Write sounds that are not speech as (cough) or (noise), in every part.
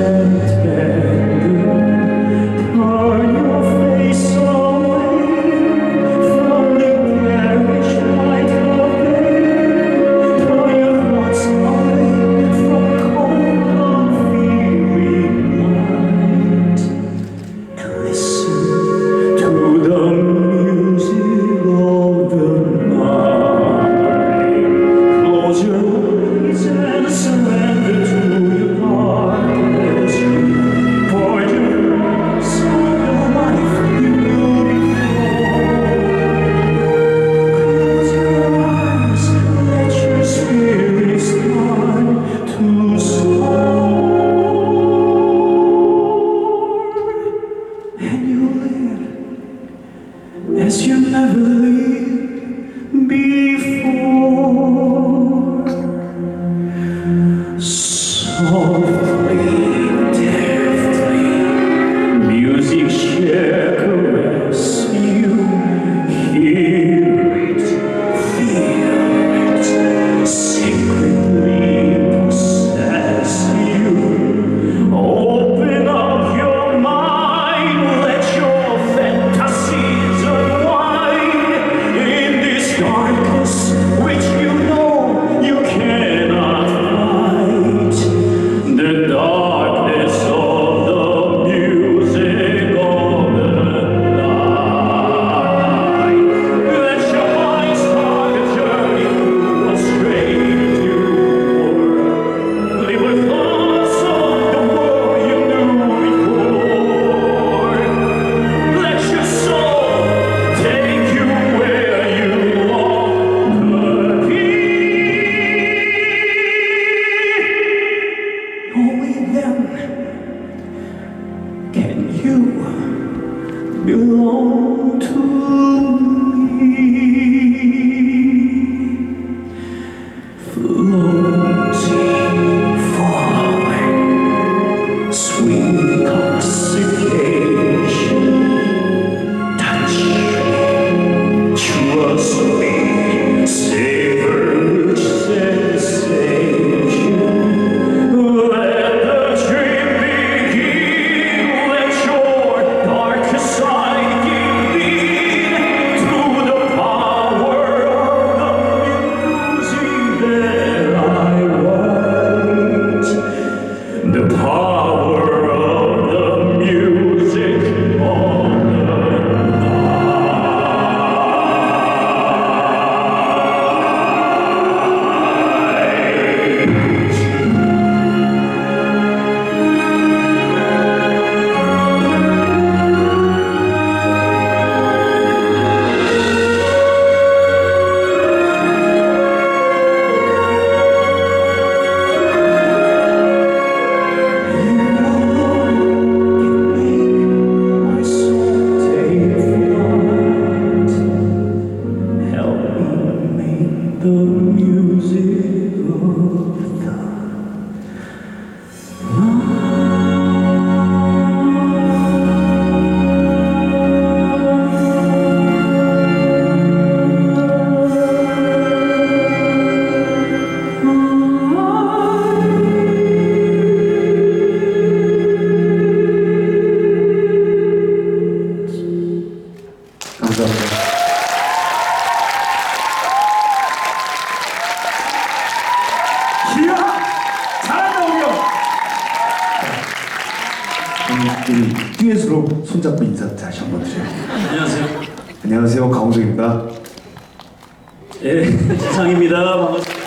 dead 안녕하세요, 강호석입니다. 예, (laughs) 지상입니다. 반갑습니다.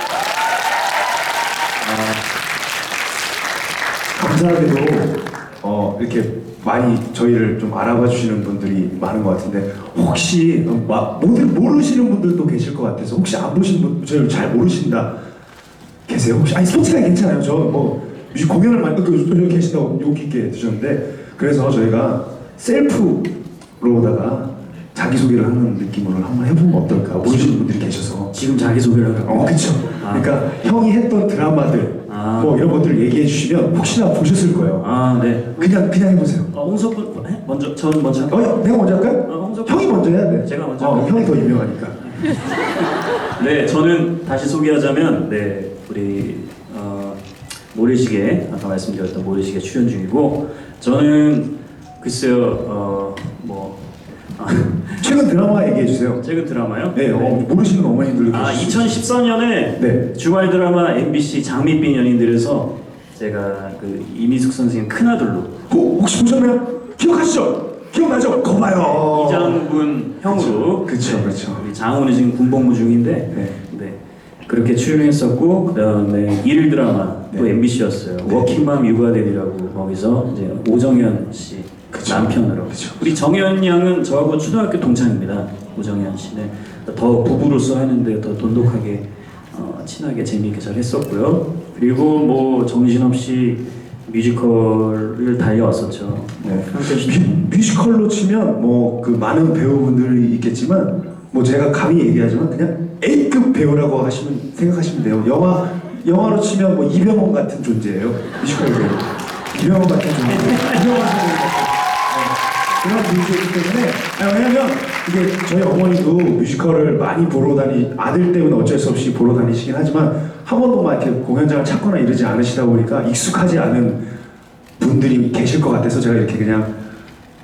감사하게도 어, 이렇게 많이 저희를 좀 알아봐 주시는 분들이 많은 것 같은데 혹시 어, 마- 모두 모르시는 분들도 계실 것 같아서 혹시 안 보신 분 저희를 잘 모르신다 계세요? 혹시 아니 솔직하게 괜찮아요. 저뭐 뮤직 공연을 많이 그 계신다고 용기 있게 드셨는데 그래서 저희가 셀프로다가 자기 소개를 하는 느낌으로 한번 해보면 어떨까 모르시는 분들이 계셔서 지금 자기 소개를 하라고. 어, 그쵸. 아. 그러니까 형이 했던 드라마들, 아. 뭐 이런 것들을 얘기해 주시면 혹시나 보셨을 거예요. 아, 네. 그냥 그냥 해보세요. 어, 홍석군 해? 먼저 전 먼저. 어, 형, 내가 먼저 할까요? 어, 홍석- 형이 먼저 해야 돼. 제가 먼저 어. 형이 더 유명하니까. 네, 저는 다시 소개하자면 네, 우리 어, 모래시계 아까 말씀드렸던 모래시계 출연 중이고 저는 글쎄요, 어, 뭐 아, 최근 드라마 얘기해 주세요. 최근 드라마요? 네, 어, 모르시는 어머님들도 아, 계실 수 있어요. 2014년에 네. 주말 드라마 MBC 장밋빛 연인들에서 제가 그 이미숙 선생님 큰아들로 어, 혹시 보셨나요? 기억하시죠? 기억나죠? 거봐요. 이장군 형으로 그쵸, 네, 그쵸. 우리 장훈이 지금 군복무 중인데 네. 네. 그렇게 출연했었고 그다음에 일 드라마 또 네. MBC였어요. 네. 워킹맘 육아들이라고 거기서 이제 오정현 씨 그쵸. 남편으로 그쵸. 우리 정현 양은 저하고 초등학교 동창입니다. 오정현 씨는 더 부부로서 하는데 더 돈독하게 어, 친하게 재미있게 잘 했었고요. 그리고 뭐 정신없이 뮤지컬을 달려왔었죠. 네. 뮤, 뮤지컬로 치면 뭐 그 많은 배우분들이 있겠지만 뭐 제가 감히 얘기하지만 그냥 A급 배우라고 하시면 생각하시면 돼요. 영화 영화로 치면 뭐 이병헌 같은 존재예요. 뮤지컬 배우. 이병헌 같은 존재. 이병헌 같은. 네. 그런 분이기 때문에 아니, 왜냐면 이게 저희 어머니도 뮤지컬을 많이 보러 다니 아들 때문에 어쩔 수 없이 보러 다니시긴 하지만 한 번도 막 이렇게 공연장을 찾거나 이러지 않으시다 보니까 익숙하지 않은 분들이 계실 것 같아서 제가 이렇게 그냥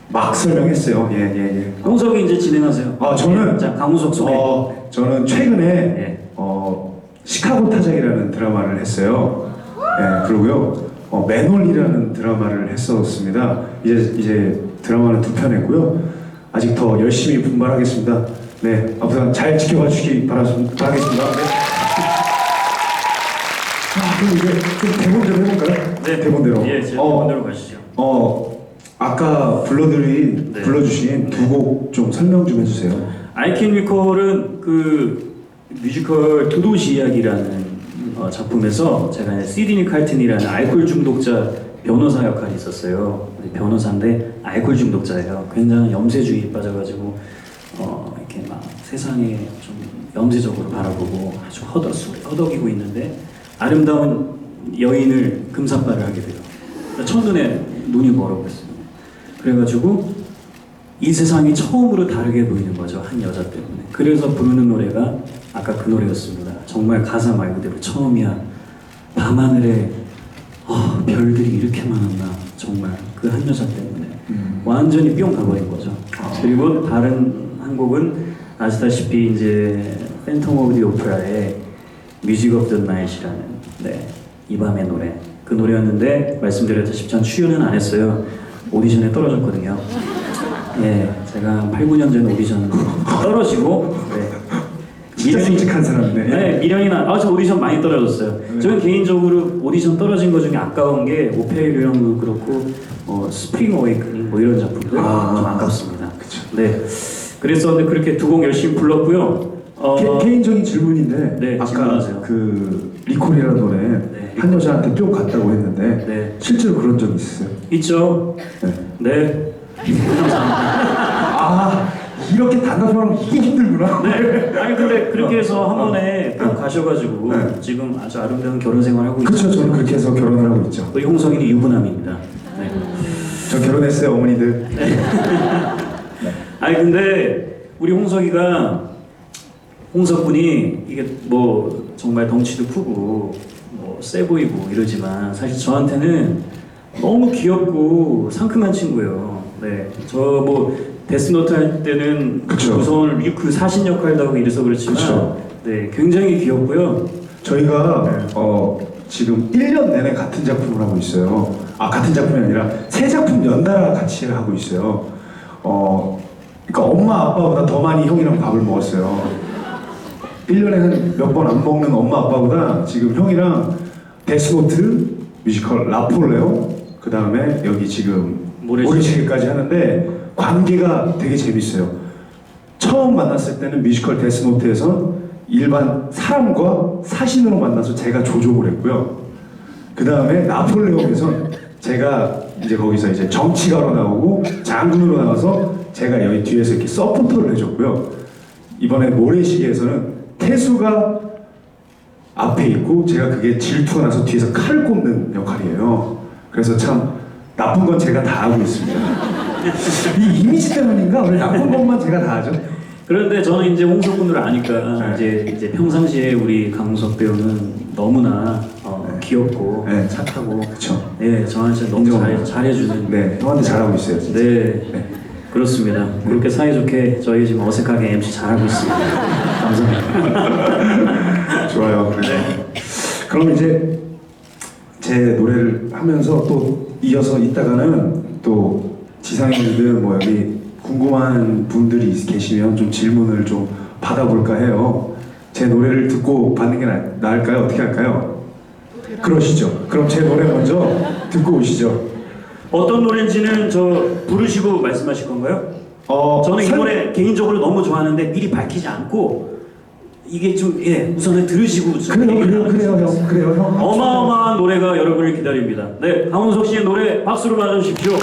막 설명했어요. 예, 예, 예. 홍석이 이제 진행하세요. 아, 저는 자 강우석 소개. 어, 저는 최근에 네. 어, 시카고 타작이라는 드라마를 했어요. 예, 그리고요. 어, 맨홀이라는 드라마를 했었습니다. 이제 이제 드라마는 두 편 했고요. 아직 더 열심히 분발하겠습니다. 네, 아무튼 잘 지켜봐 주시기 바라겠습니다. 바라겠습니다. 네. 자, 그럼 이제 좀 대본대로 해볼까요? 네. 대본대로. 예, 제 어, 본대로 가시죠. 어, 아까 불러드린 네. 불러주신 두 곡 좀 설명 좀 해주세요. 아이캔 리콜은 그 뮤지컬 도도시 이야기라는 어, 작품에서 제가 시드니 칼튼이라는 알코올 중독자 변호사 역할이 있었어요. 변호사인데 알코올 중독자예요. 굉장히 염세주의에 빠져가지고 어, 이렇게 막 세상에 좀 염세적으로 바라보고 아주 허덕, 허덕이고 있는데 아름다운 여인을 금사빠를 하게 돼요. 그러니까 첫눈에 눈이 멀어버렸어요. 그래가지고 이 세상이 처음으로 다르게 보이는 거죠 한 여자 때문에 그래서 부르는 노래가 아까 그 노래였습니다 정말 가사 말 그대로 처음이야 밤하늘에 어, 별들이 이렇게 많았나 정말 그 한 여자 때문에 음. 완전히 뿅 가버린 거죠 그리고 다른 한 곡은 아시다시피 이제 팬텀 오브 디 오페라의 뮤직 오브 더 나잇이라는 네, 이 밤의 노래 그 노래였는데 말씀드렸다시피 전 출연은 안 했어요 오디션에 떨어졌거든요 예, 제가 8, 9년 전에 오디션 떨어지고 네. 진짜 솔직한 사람이네. 네, 미련이나 아저 오디션 많이 떨어졌어요. 네. 저는 개인적으로 오디션 떨어진 것 중에 아까운 게 오페리 형도 그렇고 어, 스프링 어웨이크닝 뭐 이런 작품들 아. 좀 아깝습니다. 그쵸. 네, 그랬었는데 그렇게 두 곡 열심히 불렀고요. 어, 개, 개인적인 질문인데 네, 아까 질문하세요. 그 리콜이라는 노래 네. 한 여자한테 뿅 갔다고 했는데 네, 실제로 그런 적 있으세요? 있죠. 네. 네, (laughs) 감사합니다. 아 이렇게 단답하면 이게 힘들구나. 네, 아니 근데 그렇게 해서 한 번에 꼭 가셔가지고 네. 지금 아주 아름다운 결혼 생활하고 그렇죠. 있어요. 저는 그렇게 해서 결혼을 하고 있죠. 우리 홍석이는 유부남입니다. 네. 저 결혼했어요 어머니들. (laughs) 아니 근데 우리 홍석이가 홍석군이 이게 뭐 정말 덩치도 크고 뭐세 보이고 이러지만 사실 저한테는 너무 귀엽고 상큼한 친구예요. 네, 저 뭐 데스노트 할 때는 그쵸. 무서운 그 사신 역할도 하고 이래서 그렇지만 그쵸. 네 굉장히 귀엽고요. 저희가 네. 어 지금 1년 내내 같은 작품을 하고 있어요. 아 같은 작품이 아니라 세 작품 연달아 같이 하고 있어요. 어, 그러니까 엄마 아빠보다 더 많이 형이랑 밥을 먹었어요. 1년에 한몇번 안 먹는 엄마 아빠보다 지금 형이랑 데스노트 뮤지컬 라폴레오 그 다음에 여기 지금 모래시계. 모래시계까지 하는데 관계가 되게 재밌어요. 처음 만났을 때는 뮤지컬 데스노트에서 일반 사람과 사신으로 만나서 제가 조종을 했고요. 그 다음에 나폴레옹에선 제가 이제 거기서 이제 정치가로 나오고 장군으로 나와서 제가 여기 뒤에서 이렇게 서포터를 해줬고요. 이번에 모래시계에서는 태수가 앞에 있고 제가 그게 질투가 나서 뒤에서 칼을 꼽는 역할이에요. 그래서 참 나쁜 건 제가 다 하고 있습니다. 이 이미지 때문인가 원래 나쁜 것만 제가 다 하죠. 그런데 저는 이제 홍석군을 아니까 네. 이제 이제 평상시에 우리 강우석 배우는 너무나 어, 네. 귀엽고 네. 착하고 그렇죠. 네 저한테 너무 인정합니다. 잘 잘해주는 네, 형한테 잘하고 있어요. 진짜. 네, 네. 그렇습니다. 그렇게 사이좋게 저희 지금 어색하게 MC 잘하고 있습니다. (laughs) 감사합니다. 좋아요. 네. 그럼 이제 제 노래를 하면서 또 이어서 이따가는 또 지상인들 뭐 여기 궁금한 분들이 계시면 좀 질문을 좀 받아볼까 해요. 제 노래를 듣고 받는 게 나, 나을까요? 어떻게 할까요? 그러시죠. 그럼 제 노래 먼저 듣고 오시죠. 어떤 노래인지는 저 부르시고 말씀하실 건가요? 어, 저는 이 설- 노래 개인적으로 너무 좋아하는데 미리 밝히지 않고 이게 좀 예 우선은 들으시고 좀 그래요, 얘기를 그래요, 그래요, 형, 그래요, 형. 어마어마한 노래가 여러분을 기다립니다. 네, 강훈석 씨의 노래 박수로 맞아주십시오.